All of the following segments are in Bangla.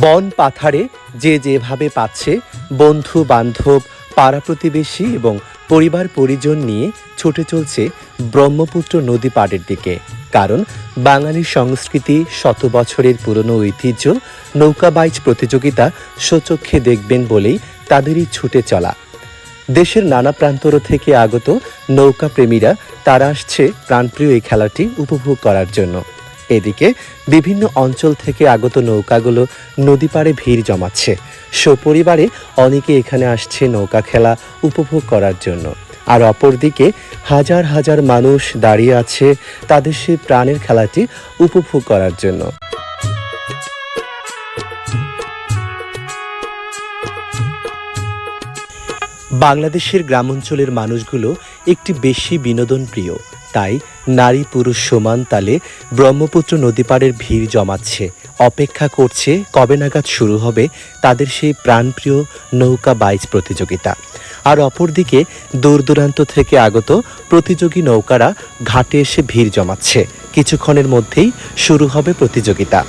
বন পাথারে যে যেভাবে পাচ্ছে, বন্ধু, বান্ধব পাড়া প্রতিবেশী এবং পরিবার, পরিজন নিয়ে ছুটে চলছে ব্রহ্মপুত্র নদী পাড়ের দিকে। কারণ বাঙালি সংস্কৃতি, শত বছরের পুরনো ঐতিহ্য, নৌকা বাইচ প্রতিযোগিতা সচক্ষে দেখবেন বলেই তাদেরই ছুটে চলা। দেশের নানা প্রান্তর থেকে আগত নৌকা প্রেমীরা তারা আসছে প্রাণপ্রিয় এই খেলাটি উপভোগ করার জন্য। এদিকে বিভিন্ন অঞ্চল থেকে আগত নৌকাগুলো নদী পাড়ে ভিড় জমাচ্ছে। সপরিবারে অনেকে এখানে আসছে নৌকা খেলা উপভোগ করার জন্য। আর অপরদিকে হাজার হাজার মানুষ দাঁড়িয়ে আছে তাদের সেই প্রাণের খেলাটি উপভোগ করার জন্য। বাংলাদেশের গ্রামাঞ্চলের মানুষগুলো একটি বেশি বিনোদন প্রিয় তাই নারী পুরুষ সমান তালে ব্রহ্মপুত্র নদীপাড়ের ভিড় জমাচ্ছে। অপেক্ষা করছে কবে নাগাদ শুরু হবে তাদের সেই প্রাণপ্রিয় নৌকা বাইচ প্রতিযোগিতা। আর অপরদিকে দূর দূরান্ত থেকে আগত প্রতিযোগী নৌকারা ঘাটে এসে ভিড় জমাচ্ছে। কিছুক্ষণের মধ্যেই শুরু হবে প্রতিযোগিতা।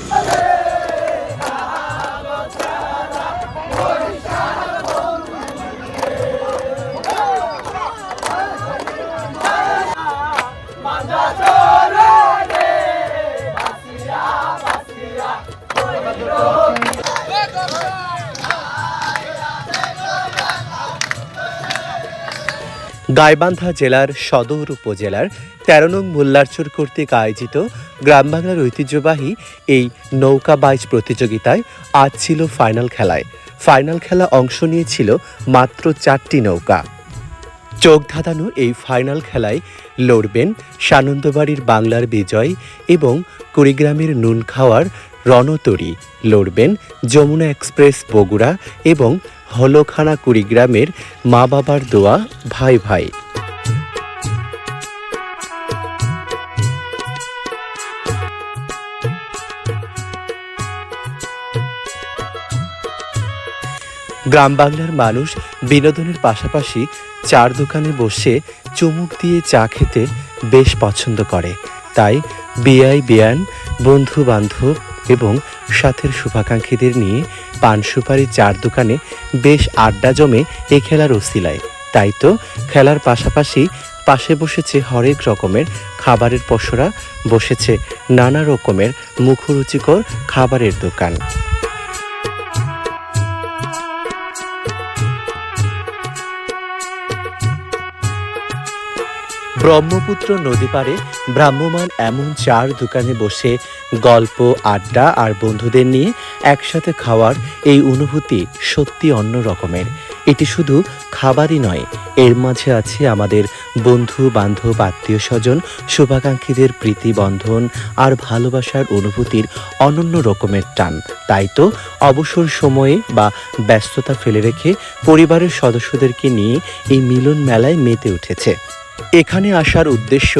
গাইবান্ধা জেলার সদর উপজেলার তেরো নং মোল্লারচর কর্তৃক আয়োজিত গ্রাম বাংলার ঐতিহ্যবাহী এই নৌকা বাইচ প্রতিযোগিতায় আজ ছিল ফাইনাল খেলায়। ফাইনাল খেলা অংশ নিয়েছিল মাত্র চারটি নৌকা। চোখ ধাঁধানো এই ফাইনাল খেলায় লড়বেন সানন্দবাড়ির বাংলার বিজয় এবং কুড়িগ্রামের নুন খাওয়ার রণতরী, লড়বেন যমুনা এক্সপ্রেস বগুড়া এবং হলখানা কুড়িগ্রামের মা বাবার দোয়া ভাই ভাই। গ্রাম বাংলার মানুষ বিনোদনের পাশাপাশি চার দোকানে বসে চুমুক দিয়ে চা খেতে বেশ পছন্দ করে। তাই বিআই বিয়ান বন্ধু বান্ধব এবং সাথের শুভাকাঙ্ক্ষীদের নিয়ে পান সুপারি চার দোকানে বেশ আড্ডা জমে এ খেলার অস্তিলায়। তাই তো খেলার পাশাপাশি পাশে বসেছে হরেক রকমের খাবারের পসরা, বসেছে নানা রকমের মুখরুচিকর খাবারের দোকান। ব্রহ্মপুত্র নদী পাড়ে ভ্রাম্যমান এমন চার দোকানে বসে গল্প, আড্ডা আর বন্ধুদের নিয়ে একসাথে খাওয়ার এই অনুভূতি সত্যি অন্য রকমের। এটি শুধু খাবারই নয়, এর মাঝে আছে আমাদের বন্ধু বান্ধব আত্মীয় স্বজন শুভাকাঙ্ক্ষীদের প্রীতি বন্ধন আর ভালোবাসার অনুভূতির অনন্য রকমের টান। তাই তো অবসর সময়ে বা ব্যস্ততা ফেলে রেখে পরিবারের সদস্যদেরকে নিয়ে এই মিলন মেলায় মেতে উঠেছে। এখানে আসার উদ্দেশ্য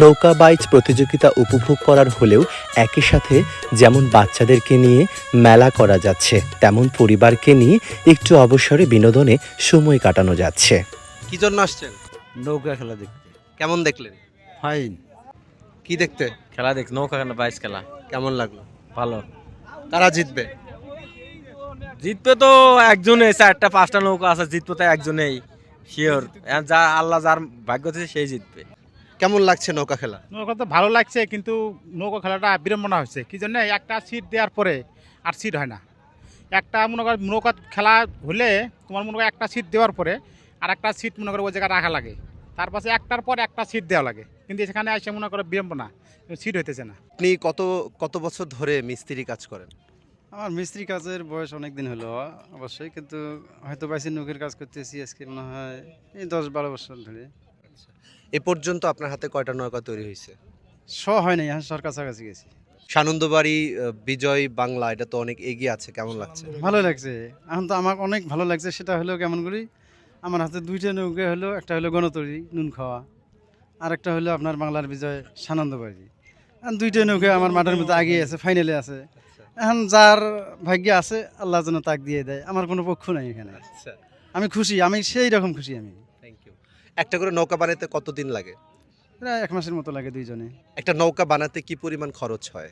নৌকা বাইচ প্রতিযোগিতা উপভোগ করার হলেও একই সাথে যেমন বাচ্চাদেরকে নিয়ে মেলা করা যাচ্ছে তেমন পরিবারকে নিয়ে একটু অবসরে বিনোদনে সময় কাটানো যাচ্ছে। কি জন্য আসছেন? নৌকা খেলা দেখতে। কেমন দেখলেন? ফাইন কি দেখতে? খেলা দেখ নৌকা খেলা বাইশ খেলা। কেমন লাগল? ভালো। কারা জিতবে? জিতবে তো একজনে চারটা পাঁচটা নৌকা আছে জিতবে তো একজনেই। শিওর যা আল্লাহ যার ভাগ্য আছে সেই জিতবে। কেমন লাগছে নৌকা খেলা? নৌকা তো ভালো লাগছে কিন্তু নৌকা খেলাটা বিড়ম্বনা হচ্ছে কি জন্য? একটা সিট দেওয়ার পরে আর সিট হয় না। একটা মনে করো নৌকা খেলা হলে তোমার মনে করো একটা সিট দেওয়ার পরে আর একটা সিট মনে করো ওই জায়গায় রাখা লাগে। তার পাশে একটার পর একটা সিট দেওয়া লাগে। কিন্তু সেখানে এসে মনে করো বিড়ম্বনা সিট হইতেছে না। আপনি কত কত বছর ধরে মিস্ত্রি কাজ করেন? আমার মিস্ত্রি কাজের বয়স অনেক দিন হলো অবশ্যই কিন্তু হয়তো বাইসি নৌকের কাজ করতেছি আজকে মনে হয় এই দশ বারো বছর ধরে। এ পর্যন্ত আপনার হাতে কয়টা নৌকা তৈরি হয়েছে? শ হয় নাই সরকার কাছাকাছি গেছি। সানন্দবাড়ি বিজয় বাংলা এটা তো অনেক এগিয়ে আছে কেমন লাগছে? ভালো লাগছে এখন তো আমার অনেক ভালো লাগছে সেটা হলো কেমন করি আমার হাতে দুইটা নৌকা হলো একটা হলো গণতরি নুন খাওয়া আর একটা হলো আপনার বাংলার বিজয় সানন্দবাড়ি। এখন দুইটা নৌকা আমার মাঠের মধ্যে আগিয়ে আছে ফাইনালে আছে। এখন যার ভাগ্যে আছে আল্লাহ যেন তাক দিয়ে দেয়। আমার কোনো পক্ষ নাই এখানে। আচ্ছা। আমি খুশি আমি সেই রকম খুশি আমি। থ্যাংক ইউ একটা করে নৌকা বানাতে কতদিন লাগে? প্রায় এক মাসের মতো লাগে দুইজনে। একটা নৌকা বানাতে কি পরিমাণ খরচ হয়?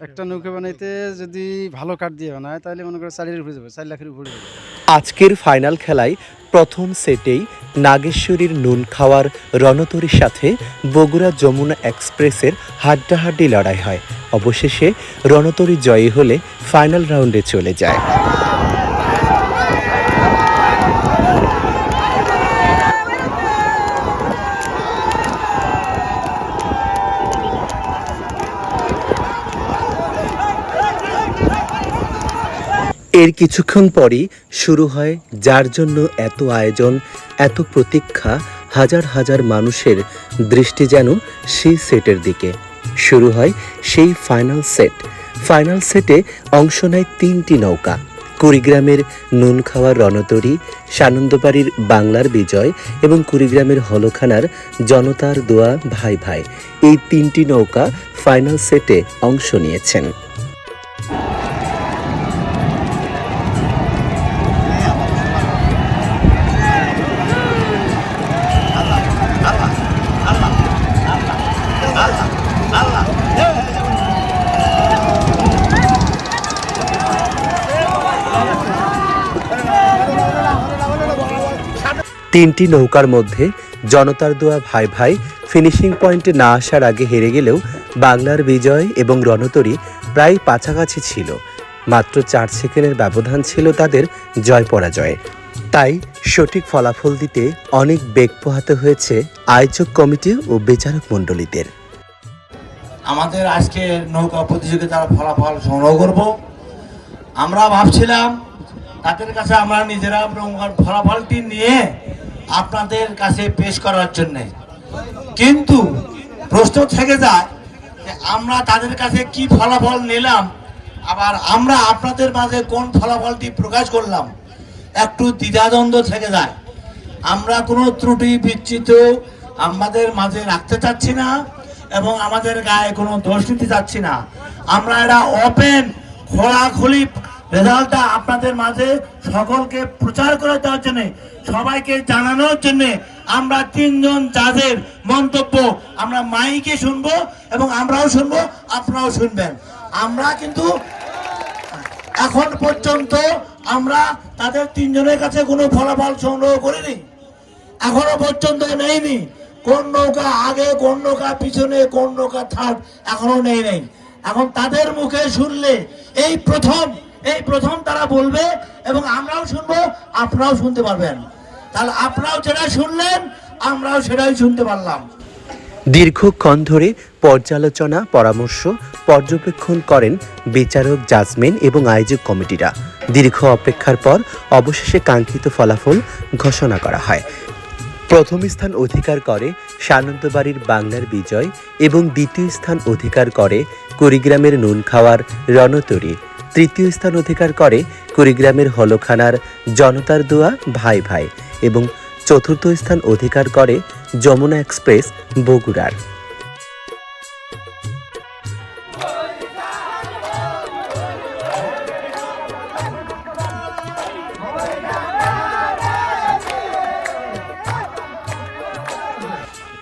একটা নৌকা বানাইতে যদি ভালো কাঠ দিয়ে বানায় তাহলে মনে করো চারের উপরে যাবে চার লাখের উপরে যাবে। আজকের ফাইনাল খেলায় প্রথম সেটেই নাগেশ্বরীর নুন খাওয়ার রণতরীর সাথে বগুড়া যমুনা এক্সপ্রেসের হাড্ডাহাড্ডি লড়াই হয়। অবশেষে রণতরী জয়ী হলে ফাইনাল রাউন্ডে চলে যায়। এর কিছুক্ষণ পরই শুরু হয়, যার জন্য এত আয়োজন এত প্রতীক্ষা হাজার হাজার মানুষের দৃষ্টি যেন সেই সেটের দিকে। শুরু হয় সেই ফাইনাল সেট ফাইনাল সেটে অংশ নেয় তিনটি নৌকা। কুড়িগ্রামের নুন খাওয়ার রণতরী, সানন্দবাড়ির বাংলার বিজয় এবং কুড়িগ্রামের হলখানার জনতার দোয়া ভাই ভাই। এই তিনটি নৌকা ফাইনাল সেটে অংশ নিয়েছেন। তিনটি নৌকার মধ্যে জনতার দোয়া ভাই ভাই ফিনিশিং পয়েন্টে না আসার আগে হেরে গেলেও বাংলার বিজয় এবং রণতরী প্রায় কাছাকাছি ছিল। মাত্র চার সেকেন্ডের ব্যবধান ছিল তাদের জয় পরাজয়ে। তাই সঠিক ফলাফল দিতে অনেক বেগ পোহাতে হয়েছে আয়োজক কমিটি ও বিচারক মণ্ডলীদের। আমাদের আজকে নৌকা প্রতিযোগিতার ফলাফল সংগ্রহ করব। আমরা ভাবছিলাম তাদের কাছে আমরা নিজেরা ফলাফলটি নিয়ে আপনাদের কাছে পেশ করার জন্যে। কিন্তু প্রশ্ন থেকে যায় যে আমরা তাদের কাছে কি ফলাফল নিলাম, আবার আমরা আপনাদের মাঝে কোন ফলাফলটি প্রকাশ করলাম, একটু দ্বিধাদ্বন্দ্ব থেকে যায়। আমরা কোনো ত্রুটি বিচ্ছিত আমাদের মাঝে রাখতে চাচ্ছি না এবং আমাদের গায়ে কোনো দোষ নিতে চাচ্ছি না। আমরা এটা ওপেন খোলাখুলি রেজাল্টটা আপনাদের মাঝে সকলকে প্রচার করে দেওয়ার জন্য, সবাইকে জানানোর জন্য আমরা তিনজন জাজের মন্তব্য আমরা মাইকে শুনব এবং আমরাও শুনব, আপনারাও শুনবেন। আমরা কিন্তু এখন পর্যন্ত আমরা তাদের তিনজনের কাছে কোনো ফলাফল সংগ্রহ করিনি। এখনও পর্যন্ত নেইনি। কোন নৌকা আগে, কোন নৌকা পিছনে, কোন নৌকা থার্ড এখনও নেই নেই। এখন তাদের মুখে শুনলে এই প্রথম এই প্রথম তারা বলবে এবং আমরাও শুনব, আপনারাও শুনতে পারবেন। তাহলে আপনারাও যেটা শুনলেন, আমরাও সেটাই শুনতে পারলাম। দীর্ঘক্ষণ ধরে পর্যালোচনা, পরামর্শ, পর্যবেক্ষণ করেন বিচারক জাজমেন এবং আয়োজক কমিটিরা। দীর্ঘ অপেক্ষার পর অবশেষে কাঙ্ক্ষিত ফলাফল ঘোষণা করা হয়। প্রথম স্থান অধিকার করে সানন্দবাড়ির বাংলার বিজয় এবং দ্বিতীয় স্থান অধিকার করে কুড়িগ্রামের নুন খাওয়ার রণতরী। তৃতীয় স্থান অধিকার করে কুড়িগ্রামের হলখানার জনতার দোয়া ভাই ভাই এবং চতুর্থ স্থান অধিকার করে যমুনা এক্সপ্রেস বগুড়ার।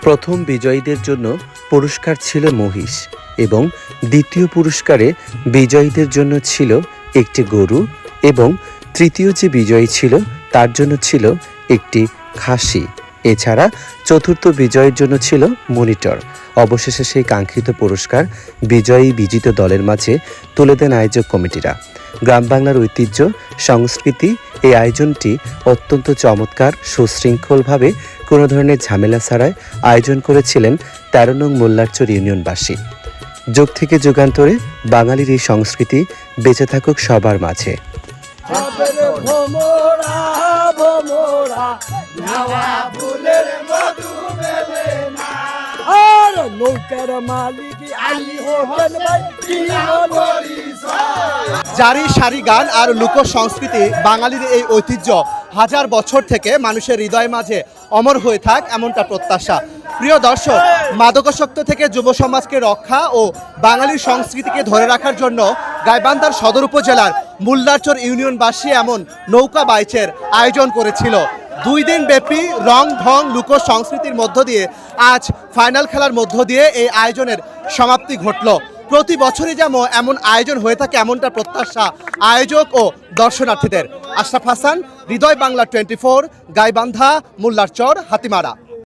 প্রথম বিজয়ীদের জন্য পুরস্কার ছিল মহিষ এবং দ্বিতীয় পুরস্কারে বিজয়ীদের জন্য ছিল একটি গরু এবং তৃতীয় যে বিজয়ী ছিল, তার জন্য ছিল একটি খাসি। এছাড়া চতুর্থ বিজয়ের জন্য ছিল মনিটর। অবশেষে সেই কাঙ্ক্ষিত পুরস্কার বিজয়ী বিজিত দলের মাঝে তুলে দেন আয়োজক কমিটিরা। গ্রাম বাংলার ঐতিহ্য, সংস্কৃতি, এই আয়োজনটি অত্যন্ত চমৎকার, সুশৃঙ্খলভাবে কোনো ধরনের ঝামেলা ছাড়াই আয়োজন করেছিলেন তেরো নং মোল্লারচর ইউনিয়নবাসী। যুগ থেকে যুগান্তরে বাঙালির এই সংস্কৃতি বেঁচে থাকুক সবার মাঝে। আর নৌকার মালিক আলী হোসেন ভাই জারি সারি গান আর লোক সংস্কৃতি বাঙালির এই ঐতিহ্য হাজার বছর থেকে মানুষের হৃদয় মাঝে অমর হয়ে থাক এমনটা প্রত্যাশা। প্রিয় দর্শক, মাদকাসক্ত থেকে যুব সমাজকে রক্ষা ও বাঙালির সংস্কৃতিকে ধরে রাখার জন্য গাইবান্ধার সদর উপজেলার মুল্লারচর ইউনিয়নবাসী এমন নৌকা বাইচের আয়োজন করেছিল। দুই দিন ব্যাপী রং, ঢং, লোক সংস্কৃতির মধ্য দিয়ে আজ ফাইনাল খেলার মধ্য দিয়ে এই আয়োজনের সমাপ্তি ঘটল। প্রতি বছরই যেমন এমন আয়োজন হয়ে থাকে, এমনটা প্রত্যাশা আয়োজক ও দর্শনার্থীদের। আশরাফ হাসান, হৃদয় বাংলা টোয়েন্টি ফোর, গাইবান্ধা মোল্লার চর হাতিমারা।